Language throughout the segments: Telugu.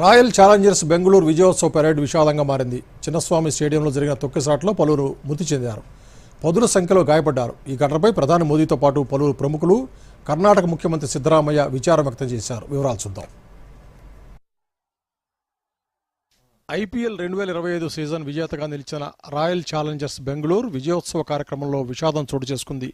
రాయల్ ఛాలెంజర్స్ బెంగళూరు విజయోత్సవ పెరేడ్ విషాదంగా మారింది. చిన్నస్వామి స్టేడియంలో జరిగిన తొక్కిసాట్లో పలువురు మృతి చెందారు. పదుల సంఖ్యలో గాయపడ్డారు. ఈ ఘటనపై ప్రధాని మోదీతో పాటు పలువురు ప్రముఖులు కర్ణాటక ముఖ్యమంత్రి సిద్దరామయ్య విచారం వ్యక్తం చేశారు. వివరాలు చూద్దాం. ఐపీఎల్ రెండు వేల ఇరవై ఐదు సీజన్ విజేతగా నిలిచిన రాయల్ ఛాలెంజర్స్ బెంగళూరు విజయోత్సవ కార్యక్రమంలో విషాదం చోటు చేసుకుంది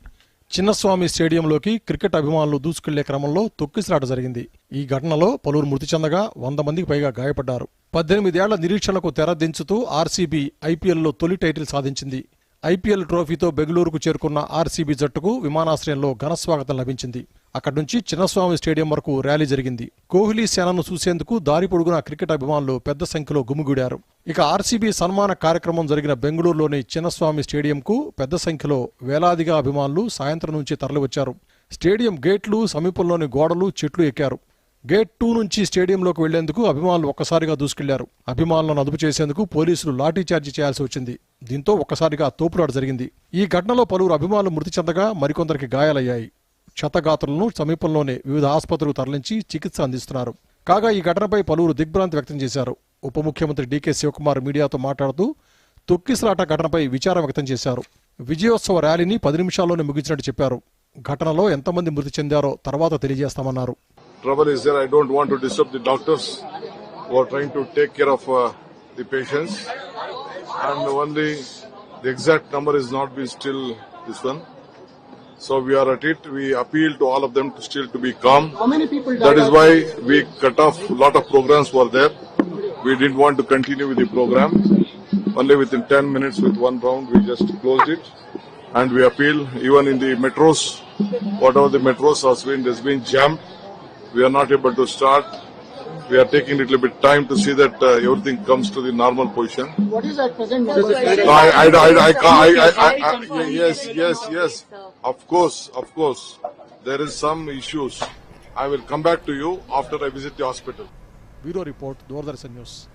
చిన్నస్వామి స్టేడియంలోకి క్రికెట్ అభిమానులు దూసుకెళ్ళే క్రమంలో తొక్కిసలాట జరిగింది. ఈ ఘటనలో పలువురు మృతి చెందగా వంద మందికి పైగా గాయపడ్డారు. పద్దెనిమిదేళ్ళ నిరీక్షణకు తెర దించుతూ ఆర్సీబీ ఐపీఎల్లో తొలి టైటిల్ సాధించింది. ఐపీఎల్ ట్రోఫీతో బెంగళూరుకు చేరుకున్న ఆర్సీబీ జట్టుకు విమానాశ్రయంలో ఘనస్వాగతం లభించింది. అక్కడి నుంచి చిన్నస్వామి స్టేడియం వరకు ర్యాలీ జరిగింది. కోహ్లీ సేనను చూసేందుకు దారి పొడుగున క్రికెట్ అభిమానులు పెద్ద సంఖ్యలో గుమిగూడారు. ఇక ఆర్సీబీ సన్మాన కార్యక్రమం జరిగిన బెంగళూరులోని చిన్నస్వామి స్టేడియంకు పెద్ద సంఖ్యలో వేలాదిగా అభిమానులు సాయంత్రం నుంచి తరలివచ్చారు. స్టేడియం గేట్లు సమీపంలోని గోడలు చెట్లు ఎక్కారు. గేట్ టూ నుంచి స్టేడియంలోకి వెళ్ళేందుకు అభిమానులు ఒక్కసారిగా దూసుకెళ్ళారు. అభిమానులను అదుపు చేసేందుకు పోలీసులు లాఠీచార్జి చేయాల్సి వచ్చింది. దీంతో ఒక్కసారిగా తోపులాట జరిగింది. ఈ ఘటనలో పలువురు అభిమానులు మృతి చెందగా మరికొందరికి గాయాలయ్యాయి. క్షతగాత్రులను సమీపంలోనే వివిధ ఆసుపత్రులకు తరలించి చికిత్స అందిస్తున్నారు. కాగా ఈ ఘటనపై పలువురు దిగ్భ్రాంతి వ్యక్తం చేశారు. ఉప ముఖ్యమంత్రి డీకే శివకుమార్ మీడియాతో మాట్లాడుతూ తొక్కిసలాట ఘటనపై విచారం వ్యక్తం చేశారు. విజయోత్సవ ర్యాలీని పది నిమిషాల్లోనే ముగించినట్టు చెప్పారు. ఘటనలో ఎంతమంది మృతి చెందారో తర్వాత తెలియజేస్తామన్నారు. Trouble is there. I don't want to disturb the doctors who are trying to take care of uh, the patients. And only the exact number is not been still this one. So we are at it. We appeal to all of them to still to be calm. How many people died? That is why we cut off a lot of programs were there. We didn't want to continue with the program. Only within 10 minutes with one round we just closed it. And we appeal even in the metros, whatever the metros has been, there's been jammed we are not able to start. We are taking a little bit time to see that uh, everything comes to the normal position. What is at present? I, I, I, I, I, yes, yes, yes. Of course, of course. There is some issues. I will come back to you after I visit the hospital. Bureau Report, Doordarshan News.